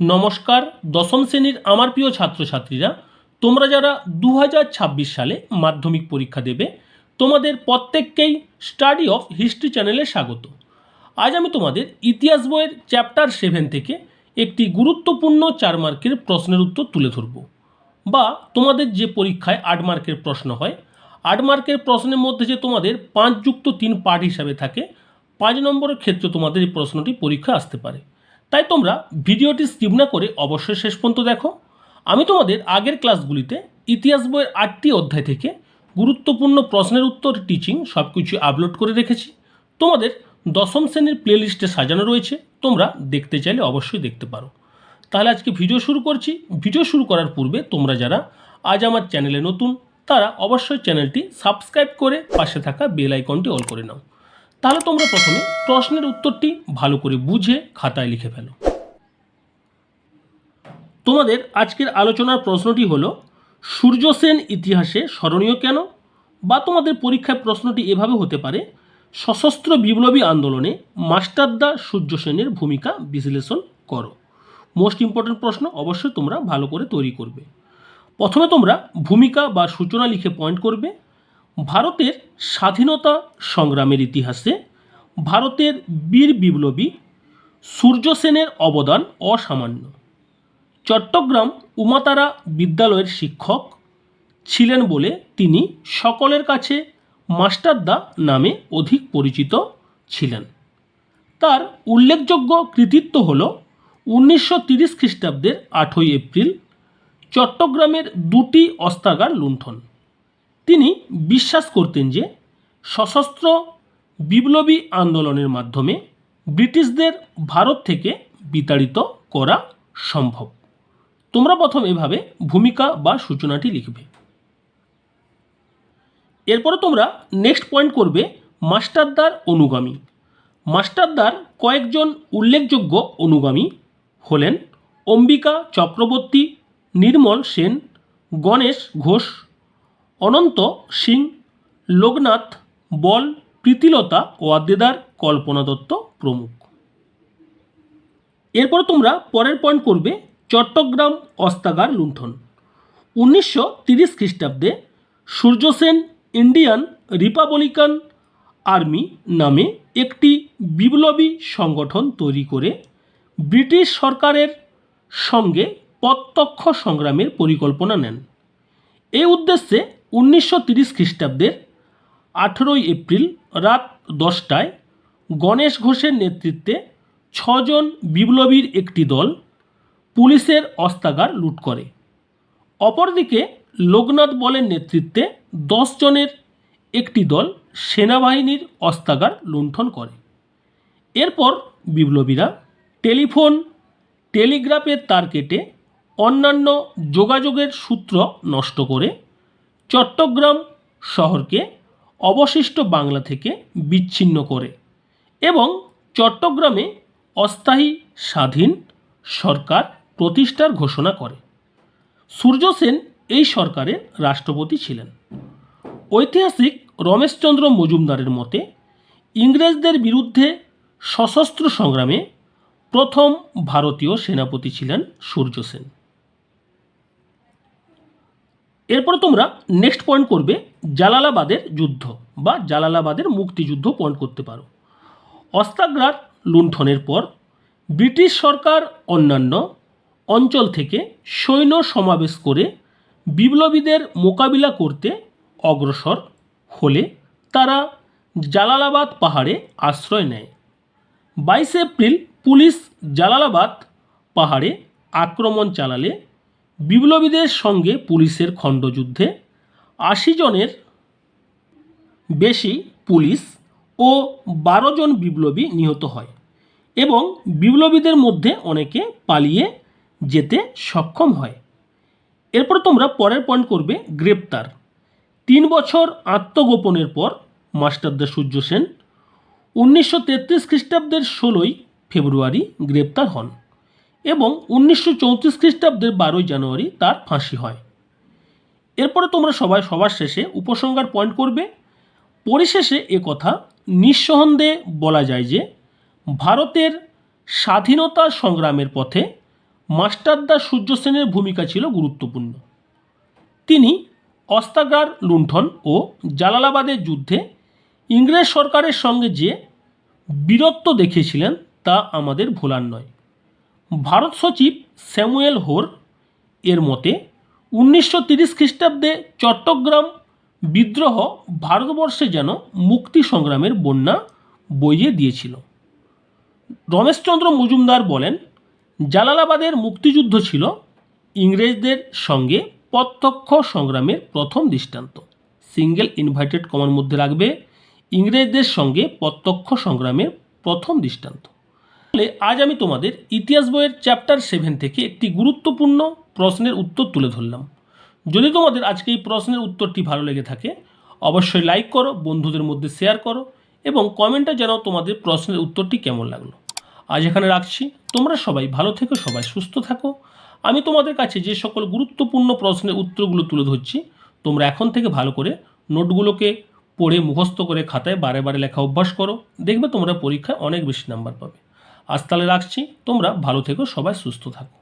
নমস্কার, দশম শ্রেণির আমার প্রিয় ছাত্রছাত্রীরা, তোমরা যারা দু হাজার ছাব্বিশ সালে মাধ্যমিক পরীক্ষা দেবে, তোমাদের প্রত্যেককেই স্টাডি অফ হিস্ট্রি চ্যানেলে স্বাগত। আজ আমি তোমাদের ইতিহাস বইয়ের চ্যাপ্টার সেভেন থেকে একটি গুরুত্বপূর্ণ চার মার্কের প্রশ্নের উত্তর তুলে ধরব। বা তোমাদের যে পরীক্ষায় আট মার্কের প্রশ্ন হয়, আট মার্কের প্রশ্নের মধ্যে যে তোমাদের পাঁচ যুক্ত তিন পার্ট হিসাবে থাকে, পাঁচ নম্বরের ক্ষেত্রে তোমাদের এই প্রশ্নটি পরীক্ষা আসতে পারে। তাই তোমরা ভিডিওটি স্কিপ না করে অবশ্যই শেষ পর্যন্ত দেখো। আমি তোমাদের আগের ক্লাসগুলিতে ইতিহাস বইয়ের আটটি অধ্যায় থেকে গুরুত্বপূর্ণ প্রশ্নের উত্তর টিচিং সব কিছু আপলোড করে রেখেছি। তোমাদের দশম শ্রেণির প্লেলিস্টে সাজানো রয়েছে, তোমরা দেখতে চাইলে অবশ্যই দেখতে পারো। তাহলে আজকে ভিডিও শুরু করছি। ভিডিও শুরু করার পূর্বে তোমরা যারা আজ আমার চ্যানেলে নতুন, তারা অবশ্যই চ্যানেলটি সাবস্ক্রাইব করে পাশে থাকা বেল আইকনটি অল করে নাও। তাহলে তোমরা প্রথমে প্রশ্নের উত্তরটি ভালো করে বুঝে খাতায় লিখে ফেলো। তোমাদের আজকের আলোচনার প্রশ্নটি হলো, সূর্য সেন ইতিহাসে স্মরণীয় কেন? বা তোমাদের পরীক্ষায় প্রশ্নটি এভাবে হতে পারে, সশস্ত্র বিপ্লবী আন্দোলনে মাস্টারদা সূর্য সেনের ভূমিকা বিশ্লেষণ করো। মোস্ট ইম্পর্টেন্ট প্রশ্ন অবশ্যই তোমরা ভালো করে তৈরি করবে। প্রথমে তোমরা ভূমিকা বা সূচনা লিখে পয়েন্ট করবে ভারতের স্বাধীনতা সংগ্রামের ইতিহাসে ভারতের বীর বিপ্লবী সূর্য সেনের অবদান অসামান্য। চট্টগ্রাম উমাতারা বিদ্যালয়ের শিক্ষক ছিলেন বলে তিনি সকলের কাছে মাস্টারদা নামে অধিক পরিচিত ছিলেন। তার উল্লেখযোগ্য কৃতিত্ব হল উনিশশো তিরিশ খ্রিস্টাব্দের আটই এপ্রিল চট্টগ্রামের দুটি অস্ত্রাগার লুণ্ঠন। তিনি বিশ্বাস করতেন যে সশস্ত্র বিপ্লবী আন্দোলনের মাধ্যমে ব্রিটিশদের ভারত থেকে বিতাড়িত করা সম্ভব। তোমরা প্রথম এভাবে ভূমিকা বা সূচনাটি লিখবে। এরপরে তোমরা নেক্সট পয়েন্ট করবে মাস্টারদার অনুগামী। মাস্টারদার কয়েকজন উল্লেখযোগ্য অনুগামী হলেন অম্বিকা চক্রবর্তী, নির্মল সেন, গণেশ ঘোষ অনন্ত সিং, লোকনাথ, বল, প্রীতিলতা ওয়াদ্দেদার কল্পনা দত্ত প্রমুখ। এরপর তোমরা পরের পয়েন্ট করবে চট্টগ্রাম অস্তাগার লুণ্ঠন। উনিশশো তিরিশ খ্রিস্টাব্দে সূর্যসেন ইন্ডিয়ান রিপাবলিকান আর্মি নামে একটি বিপ্লবী সংগঠন তৈরি করে ব্রিটিশ সরকারের সঙ্গে প্রত্যক্ষ সংগ্রামের পরিকল্পনা নেন। এই উদ্দেশ্যে উনিশশো তিরিশ খ্রিস্টাব্দের আঠেরোই এপ্রিল রাত দশটায় গণেশ ঘোষের নেতৃত্বে ছজন বিপ্লবীর একটি দল পুলিশের অস্ত্রাগার লুট করে। অপরদিকে লোকনাথ বলের নেতৃত্বে জনের একটি দল সেনাবাহিনীর অস্ত্রাগার লুণ্ঠন করে। এরপর বিপ্লবীরা টেলিফোন, টেলিগ্রাফের তার কেটে অন্যান্য যোগাযোগের সূত্র নষ্ট করে চট্টগ্রাম শহরকে অবশিষ্ট বাংলা থেকে বিচ্ছিন্ন করে এবং চট্টগ্রামে অস্থায়ী স্বাধীন সরকার প্রতিষ্ঠার ঘোষণা করে। সূর্য সেন এই সরকারের রাষ্ট্রপতি ছিলেন। ঐতিহাসিক রমেশচন্দ্র মজুমদারের মতে, ইংরেজদের বিরুদ্ধে সশস্ত্র সংগ্রামে প্রথম ভারতীয় সেনাপতি ছিলেন সূর্য সেন। এরপরে তোমরা নেক্সট পয়েন্ট করবে জালালাবাদের যুদ্ধ বা জালালাবাদের মুক্তিযুদ্ধ পয়েন্ট করতে পারো। অস্ত্রাগ্রার লুণ্ঠনের পর ব্রিটিশ সরকার অন্যান্য অঞ্চল থেকে সৈন্য সমাবেশ করে বিপ্লবীদের মোকাবিলা করতে অগ্রসর হলে তারা জালালাবাদ পাহাড়ে আশ্রয় নেয়। বাইশে এপ্রিল পুলিশ জালালাবাদ পাহাড়ে আক্রমণ চালালে বিপ্লবীদের সঙ্গে পুলিশের খণ্ডযুদ্ধে আশি জনের বেশি পুলিশ ও বারো জন বিপ্লবী নিহত হয় এবং বিপ্লবীদের মধ্যে অনেকে পালিয়ে যেতে সক্ষম হয়। এরপর তোমরা পরের পয়েন্ট করবে গ্রেপ্তার। তিন বছর আত্মগোপনের পর মাস্টারদা সূর্য সেন উনিশশো তেত্রিশ খ্রিস্টাব্দের ষোলোই ফেব্রুয়ারি গ্রেপ্তার হন। এবং উনিশশো চৌত্রিশ খ্রিস্টাব্দের বারোই জানুয়ারি তার ফাঁসি হয়। এরপরে তোমরা সবাই সবার শেষে উপসংহার পয়েন্ট করবে। পরিশেষে এ কথা নিঃসন্দেহে বলা যায় যে, ভারতের স্বাধীনতা সংগ্রামের পথে মাস্টারদা সূর্য সেনের ভূমিকা ছিল গুরুত্বপূর্ণ। তিনি অস্তাগার, লুণ্ঠন ও জালালাবাদের যুদ্ধে ইংরেজ সরকারের সঙ্গে যে বীরত্ব দেখিয়েছিলেন তা আমাদের ভোলার নয়। ভারত সচিব স্যামুয়েল হোর এর মতে উনিশশো তিরিশ খ্রিস্টাব্দে চট্টগ্রাম বিদ্রোহ ভারতবর্ষে যেন মুক্তি সংগ্রামের বন্যা বইয়ে দিয়েছিল। রমেশচন্দ্র মজুমদার বলেন, জালালাবাদের মুক্তিযুদ্ধ ছিল ইংরেজদের সঙ্গে প্রত্যক্ষ সংগ্রামের প্রথম দৃষ্টান্ত। সিঙ্গেল ইনভার্টেড কমার মধ্যে রাখবে ইংরেজদের সঙ্গে প্রত্যক্ষ সংগ্রামের প্রথম দৃষ্টান্ত। তাহলে আজ আমি তোমাদের ইতিহাস বইয়ের চ্যাপ্টার সেভেন থেকে একটি গুরুত্বপূর্ণ প্রশ্নের উত্তর তুলে ধরলাম। যদি তোমাদের আজকে এই প্রশ্নের উত্তরটি ভালো লেগে থাকে, অবশ্যই লাইক করো, বন্ধুদের মধ্যে শেয়ার করো এবং কমেন্টে জানাও তোমাদের প্রশ্নের উত্তরটি কেমন লাগল। আজ এখানে রাখছি। তোমরা সবাই ভালো থেকো, সবাই সুস্থ থাকো। আমি তোমাদের কাছে যে সকল গুরুত্বপূর্ণ প্রশ্নের উত্তরগুলো তুলে ধরছি, তোমরা এখন থেকে ভালো করে নোটগুলোকে পড়ে মুখস্থ করে খাতায় বারে বারে লেখা অভ্যাস করো। দেখবে তোমরা পরীক্ষায় অনেক বেশি নাম্বার পাবে। আজ তাহলে রাখছি। তোমরা ভালো থেকো সবাই সুস্থ থাকো।